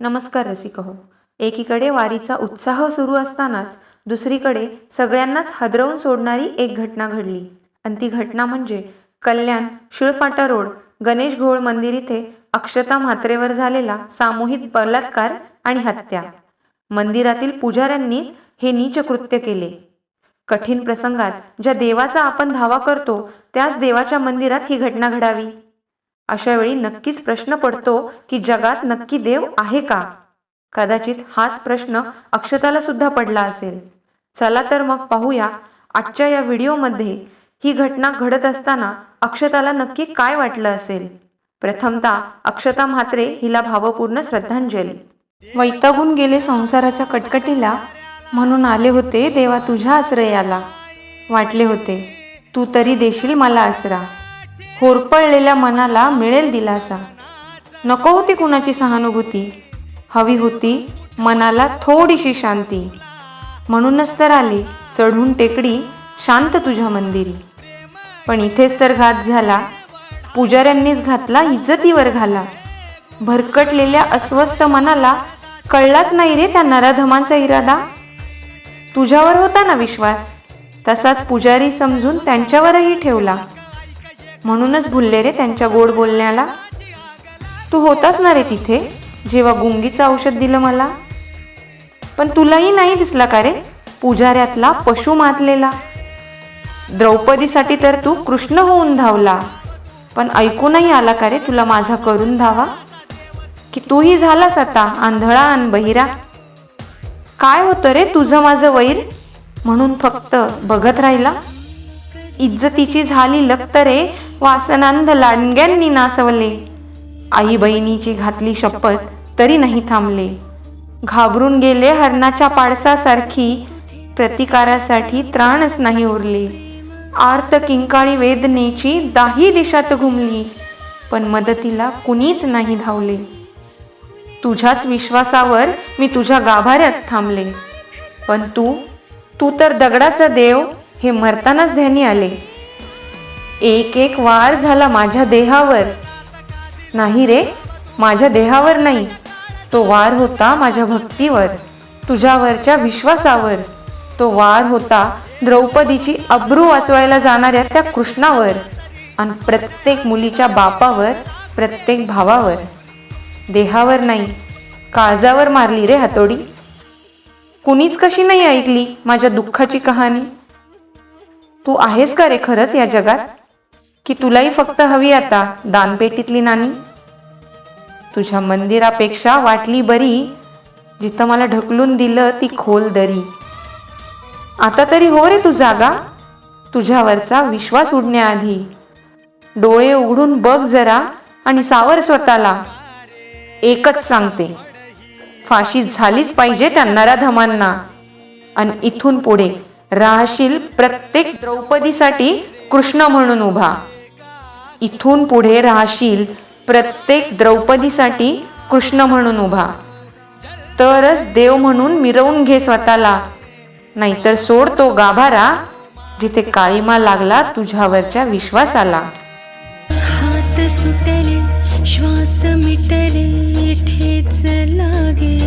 नमस्कार रसिक हो एकीकडे वारीचा उत्साह सुरू असतानाच दुसरीकडे सगळ्यांनाच हदरवून सोडणारी एक घटना घडली. आणि ती घटना म्हणजे कल्याण शिळफाटा रोड गणेश घोळ मंदिर इथे अक्षता म्हात्रेवर झालेला सामूहिक बलात्कार आणि हत्या. मंदिरातील पुजाऱ्यांनीच हे नीच कृत्य केले. कठीण प्रसंगात ज्या देवाचा आपण धावा करतो त्याच देवाच्या मंदिरात ही घटना घडावी. अशा वेळी नक्कीच प्रश्न पडतो की जगात नक्की देव आहे का? कदाचित हाच प्रश्न अक्षताला सुद्धा पडला असेल. चला तर मग पाहूया आजच्या या व्हिडिओमध्ये ही घटना घडत असताना अक्षताला नक्की काय वाटलं असेल. प्रथमता अक्षता म्हात्रे हिला भावपूर्ण श्रद्धांजली. वैतागून गेले संसाराच्या कटकटीला म्हणून आले होते देवा तुझ्या आश्रयाला. वाटले होते तू तरी देशील मला आसरा. होरपळलेल्या मनाला मिळेल दिलासा. नको होती कुणाची सहानुभूती. हवी होती मनाला थोडीशी शांती. म्हणूनच तर आली चढून टेकडी शांत तुझ्या मंदिरी. पण इथेच तर घात झाला. पुजाऱ्यांनीच घातला इज्जतीवर घाला. भरकटलेल्या अस्वस्थ मनाला कळलाच नाही रे त्या नराधमांचा इरादा. तुझ्यावर होता ना विश्वास. तसाच पुजारी समजून त्यांच्यावरही ठेवला. म्हणूनच भुलले रे त्यांच्या गोड बोलण्याला. तू होतास ना रे तिथे जेव्हा गुंगीचं औषध दिलं मला. पण तुलाही नाही दिसला का रे पुजाऱ्यातला पशु मातलेला? द्रौपदीसाठी तर तू कृष्ण होऊन धावला. पण ऐकूनही आला का रे तुला माझा करून धावा? की तूही झालास आता आंधळा आणि बहिरा? काय होतं रे तुझं माझं वैर? म्हणून फक्त बघत राहिला. इज्जतीची झाली लक्तरे वासनांध लांडग्यांनी नासवले. आई बहिणीची घातली शपथ तरी नाही थांबले. घाबरून गेले हरणाच्या पाडसासारखी प्रतिकारासाठी त्राणच नाही उरले. आर्त किंकाळी वेदनेची दाही दिशात घुमली पण मदतीला कुणीच नाही धावले. तुझ्याच विश्वासावर मी तुझ्या गाभाऱ्यात थांबले. पण तू तू तर दगडाचा देव हे मरतानाच ध्यानी आले. एक एक वार झाला माझ्या देहावर. नाही रे माझ्या देहावर नाही. तो वार होता माझ्या भक्तीवर तुझ्यावरच्या विश्वासावर. तो वार होता द्रौपदीची अब्रू वाचवायला जाणाऱ्या त्या कृष्णावर आणि प्रत्येक मुलीच्या बापावर प्रत्येक भावावर. देहावर नाही काळजावर मारली रे हातोडी. कुणीच कशी नाही ऐकली माझ्या दुःखाची कहाणी? तू आहेस का रे खरंच या जगात? की तुलाही फक्त हवी आता दानपेटीतली नाणी. तुझ्या मंदिरापेक्षा वाटली बरी जिथं मला ढकलून दिलं ती खोल दरी. आता तरी हो रे तू जागा तुझ्यावरचा विश्वास उडण्याआधी. डोळे उघडून बघ जरा आणि सावर स्वतःला. एकच सांगते फाशी झालीच पाहिजे त्या नराधमांना आणि इथून पुढे राहशील प्रत्येक द्रौपदीसाठी कृष्ण म्हणून उभा. इथून पुढे राहशील प्रत्येक द्रौपदीसाठी कृष्ण म्हणून उभा. तरच देव म्हणून मिरवून घे स्वतःला. नाहीतर सोड तो गाभारा जिथे काळीमा लागला तुझ्यावरच्या विश्वासाला. हात सुटले श्वास मिटले ठेच लागे.